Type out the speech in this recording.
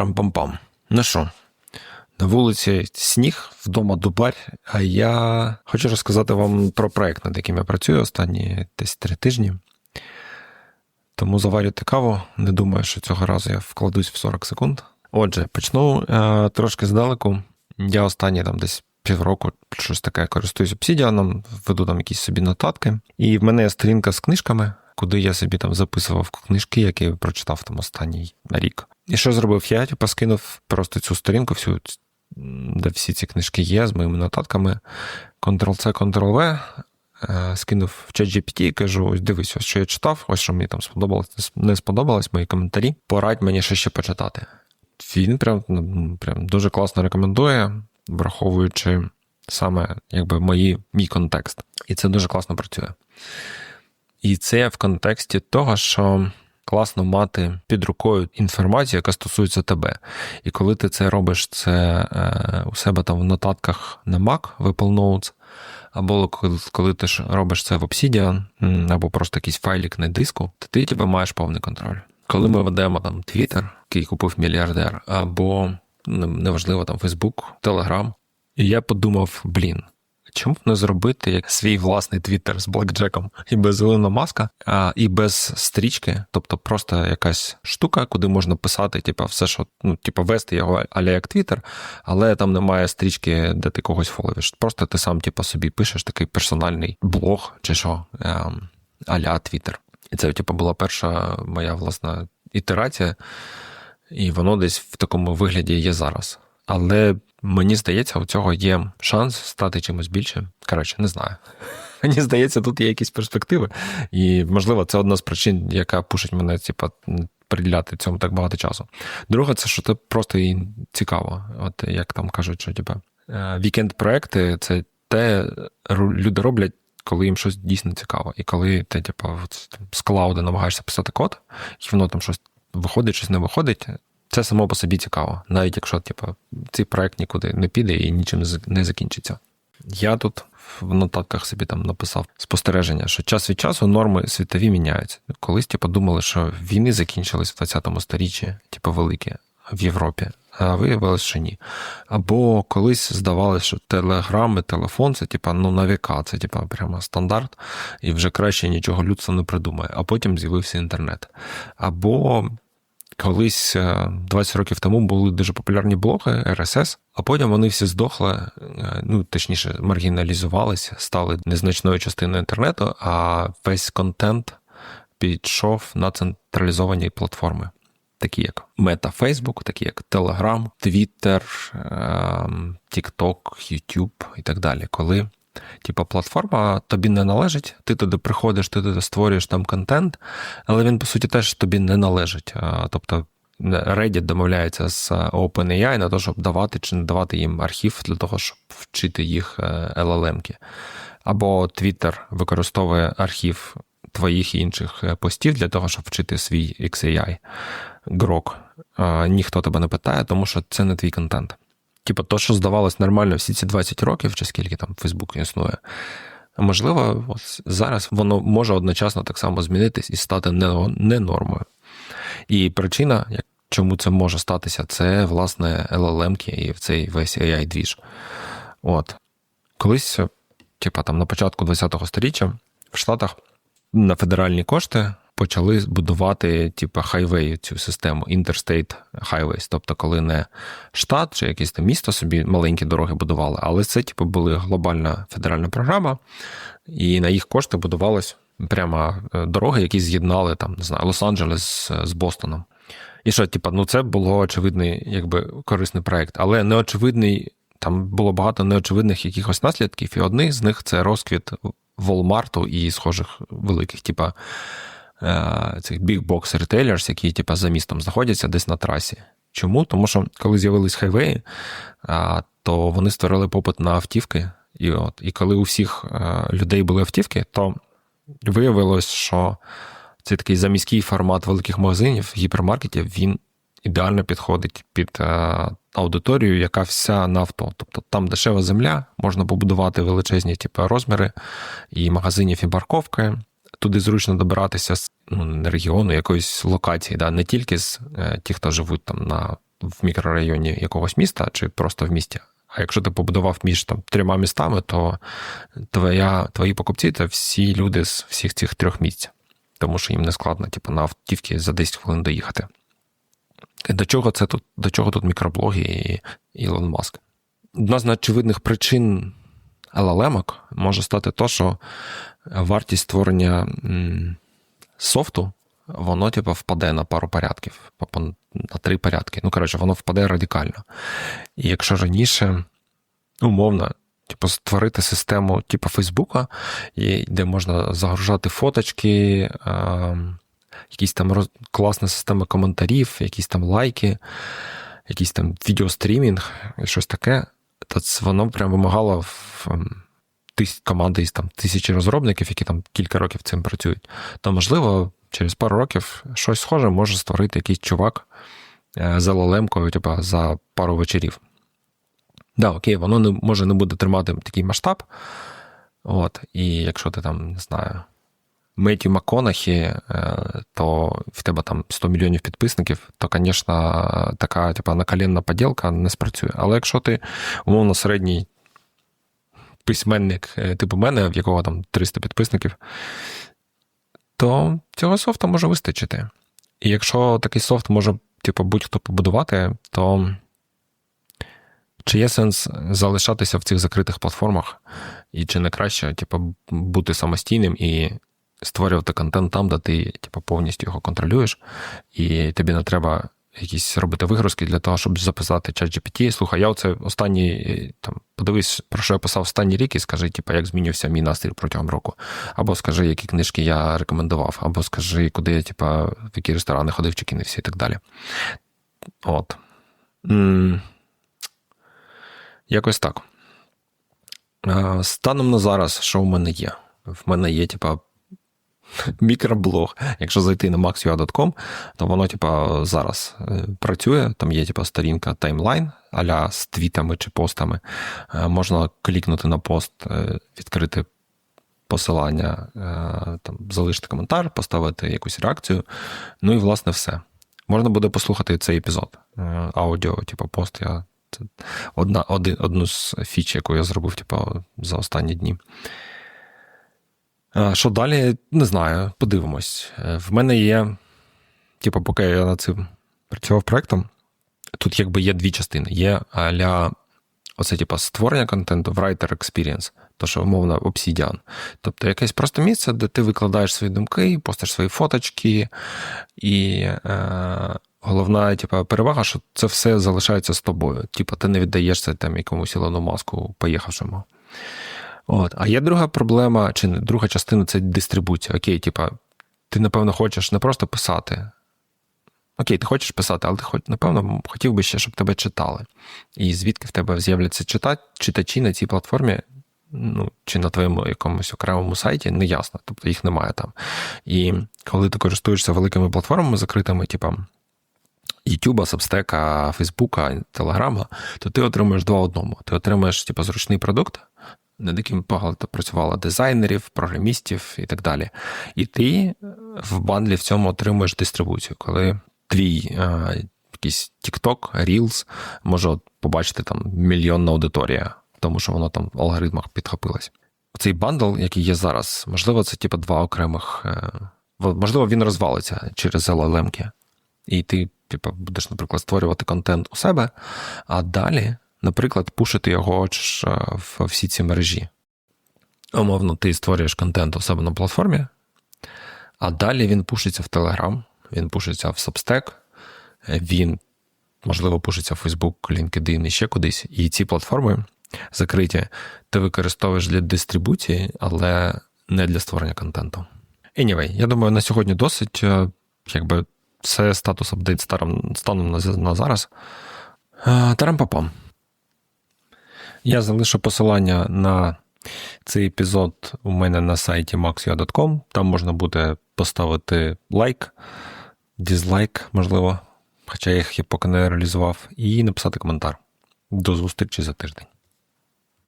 Трам-пам-пам. Ну що, на вулиці сніг, вдома дубарь, а я хочу розказати вам про проект, над яким я працюю останні десь три тижні. Тому заварюйте каву. Не думаю, що цього разу я вкладусь в 40 секунд. Отже, почну е, трошки здалеку. Я останні там десь півроку щось таке користуюсь обсідіаном, веду там якісь собі нотатки. І в мене є сторінка з книжками, куди я собі там записував книжки, які я прочитав там останній рік. І що зробив я? Типу, скинув просто цю сторінку, всю, де всі ці книжки є з моїми нотатками. Ctrl-C, Ctrl-V, е, скинув в чат GPT і кажу: ось дивись, ось що я читав, ось що мені там сподобалось, не сподобалось, мої коментарі. Порадь мені що ще почитати. Він прям, ну, прям дуже класно рекомендує, враховуючи саме якби мої, мій контекст. І це дуже класно працює. І це в контексті того, що класно мати під рукою інформацію, яка стосується тебе. І коли ти це робиш, це е, у себе там в нотатках на Mac, в Apple Notes, або коли ти ж робиш це в Obsidian, або просто якийсь файлік на диску, то ти тебе маєш повний контроль. Коли ми ведемо там Twitter, який купив мільярдер, або неважливо там Facebook, Telegram, і я подумав: блін, Чому б не зробити свій власний твіттер з блекджеком і без Ілона Маска, а і без стрічки, тобто просто якась штука, куди можна писати, типу, все, що ну, типу, вести його аля як твіттер, але там немає стрічки, де ти когось фоловиш. Просто ти сам, типу, собі пишеш такий персональний блог чи що, ем, аля твіттер. І це, типу, була перша моя власна ітерація, і воно десь в такому вигляді є зараз. Але Мені здається, у цього є шанс стати чимось більшим. Коротше, не знаю. Мені здається, тут є якісь перспективи, і, можливо, це одна з причин, яка пушить мене, типу, приділяти цьому так багато часу. Друге, це що це просто і цікаво. От як там кажуть, що типу, вікенд-проекти це те, люди роблять, коли їм щось дійсно цікаво. І коли ти, типу, з клауду намагаєшся писати код, і воно там щось виходить, щось не виходить. Це само по собі цікаво, навіть якщо типу, цей проект нікуди не піде і нічим не закінчиться. Я тут в нотатках собі там написав спостереження, що час від часу норми світові міняються. Колись типу, думали, що війни закінчились в 20-му сторіччі, типу великі в Європі, а виявилось, що ні. Або колись здавалося, що телеграми, телефон це типу, ну на це типу, прямо стандарт, і вже краще нічого людство не придумає. А потім з'явився інтернет. Або Колись 20 е, років тому були дуже популярні блоги RSS, а потім вони всі здохли, е, ну точніше, маргіналізувалися, стали незначною частиною інтернету, а весь контент підійшов на централізовані платформи, такі як Meta Facebook, такі як Telegram, Twitter, TikTok, YouTube і так далі. Коли Типа платформа тобі не належить, ти туди приходиш, ти туди створюєш там контент, але він, по суті, теж тобі не належить. Тобто Reddit домовляється з OpenAI на те, щоб давати чи не давати їм архів для того, щоб вчити їх е, LLM-ки. Або Twitter використовує архів твоїх і інших е, постів для того, щоб вчити свій XAI. Грок. Ніхто тебе не питає, тому що це не твій контент. Типу, то, що здавалось нормально всі ці 20 років, чи скільки там Фейсбук існує, можливо, от зараз воно може одночасно так само змінитись і стати не, не нормою. І причина, чому це може статися, це, власне, LLM і цей весь ai двіж От. Колись, типа там на початку ХХ століття в Штатах на федеральні кошти почали будувати, типу, хайвей, цю систему Interstate Highways. Тобто, коли не штат чи якесь там місто собі маленькі дороги будували, але це, типу, була глобальна федеральна програма, і на їх кошти будувались прямо е, дороги, які з'єднали там, не знаю, Лос-Анджелес з Бостоном. І що, типу, ну це було очевидний, якби корисний проект, але неочевидний. Там було багато неочевидних якихось наслідків, і одних з них це розквіт Волмарту і схожих великих, типа цих big box retailers, які типу, за містом знаходяться десь на трасі. Чому? Тому що коли з'явились хайвеї, то вони створили попит на автівки. І от, і коли у всіх е, людей були автівки, то виявилось, що цей такий заміський формат великих магазинів, гіпермаркетів, він ідеально підходить під е, аудиторію, яка вся на авто. Тобто там дешева земля, можна побудувати величезні типу, розміри і магазинів, і парковки туди зручно добиратися з ну, регіону, якоїсь локації, да, не тільки з е, ті, хто живуть там на в мікрорайоні якогось міста чи просто в місті. А якщо ти побудував між там трьома містами, то твоя, твої покупці це всі люди з всіх цих трьох місць, тому що їм не складно, типу, на автівці за 10 хвилин доїхати. До чого це тут? До чого тут мікроблоги і Ілон Маск? Одна з неочевидних причин LLM може стати то, що вартість створення софту, воно, типу, впаде на пару порядків, на три порядки. Ну, коротше, воно впаде радикально. І якщо раніше, умовно, типу, створити систему типу Фейсбука, де можна загружати фоточки, якісь там класна система коментарів, якісь там лайки, якийсь там відеострімінг, щось таке, то воно прям вимагало в тис... команди із там тисячі розробників, які там кілька років цим працюють. То, можливо, через пару років щось схоже може створити якийсь чувак е, з LLM-кою, типу, за пару вечорів. Да, окей, воно не може не буде тримати такий масштаб. От, І якщо ти там, не знаю, Меттю Маконахі, е, то в тебе там 100 мільйонів підписників, то, звісно, така типу, наколенна поділка не спрацює. Але якщо ти, умовно, середній письменник, е, типу мене, в якого там 300 підписників, то цього софту може вистачити. І якщо такий софт може, типу, будь-хто побудувати, то чи є сенс залишатися в цих закритих платформах, і чи не краще, типу, бути самостійним і створювати контент там, де ти типу, повністю його контролюєш, і тобі не треба якісь робити вигрузки для того, щоб записати чат GPT. Слухай, я оце останній там подивись, про що я писав останній рік, і скажи, типу, як змінився мій настрій протягом року. Або скажи, які книжки я рекомендував, або скажи, куди я, типу, в які ресторани ходив, чи кинувся і так далі. От. М-м- Якось так. Станом на зараз, що в мене є? В мене є, типа, мікроблог. Якщо зайти на maxua.com, то воно, типа, зараз е, працює. Там є, типа, сторінка таймлайн аля з твітами чи постами. Е, можна клікнути на пост, е, відкрити посилання, там, залишити коментар, поставити якусь реакцію. Ну і, власне, все. Можна буде послухати цей епізод. Аудіо, типу, пост. Я одна, один, одну з фіч, яку я зробив, типу, за останні дні. Що далі, не знаю, подивимось. Е, в мене є, типу, поки я над цим працював проєктом, тут якби є дві частини. Є аля оце, типу, створення контенту, в writer experience, то що умовно Obsidian. Тобто якесь просто місце, де ти викладаєш свої думки, постиш свої фоточки, і е, головна типу, перевага, що це все залишається з тобою. Типу, ти не віддаєш це там якомусь Ілону маску поїхавшому. От. А є друга проблема, чи друга частина це дистрибуція. Окей, типа, ти, напевно, хочеш не просто писати. Окей, ти хочеш писати, але ти хоч, напевно, хотів би ще, щоб тебе читали. І звідки в тебе з'являться читачі на цій платформі, ну, чи на твоєму якомусь окремому сайті, не ясно, тобто їх немає там. І коли ти користуєшся великими платформами закритими, типа YouTube, Substack, Facebook, Telegram, то ти отримуєш два одному. Ти отримуєш типу, зручний продукт, над яким багато працювало дизайнерів, програмістів і так далі. І ти в бандлі в цьому отримуєш дистрибуцію, коли твій а, якийсь TikTok, Reels може побачити там мільйонна аудиторія, тому що воно там в алгоритмах підхопилось. Цей бандл, який є зараз, можливо, це типу два окремих. Е, можливо, він розвалиться через LLM-ки. І ти, типу, будеш, наприклад, створювати контент у себе, а далі наприклад, пушити його в всі ці мережі. Умовно, ти створюєш контент у себе на платформі, а далі він пушиться в Telegram, він пушиться в Substack, він, можливо, пушиться в Facebook, LinkedIn і ще кудись. І ці платформи закриті, ти використовуєш для дистрибуції, але не для створення контенту. Anyway, я думаю, на сьогодні досить. Е, якби це статус апдейт станом на зараз. Е, Тарам-папам. Я залишу посилання на цей епізод у мене на сайті maxua.com. Там можна буде поставити лайк, дізлайк, можливо, хоча я їх поки не реалізував, і написати коментар. До зустрічі за тиждень.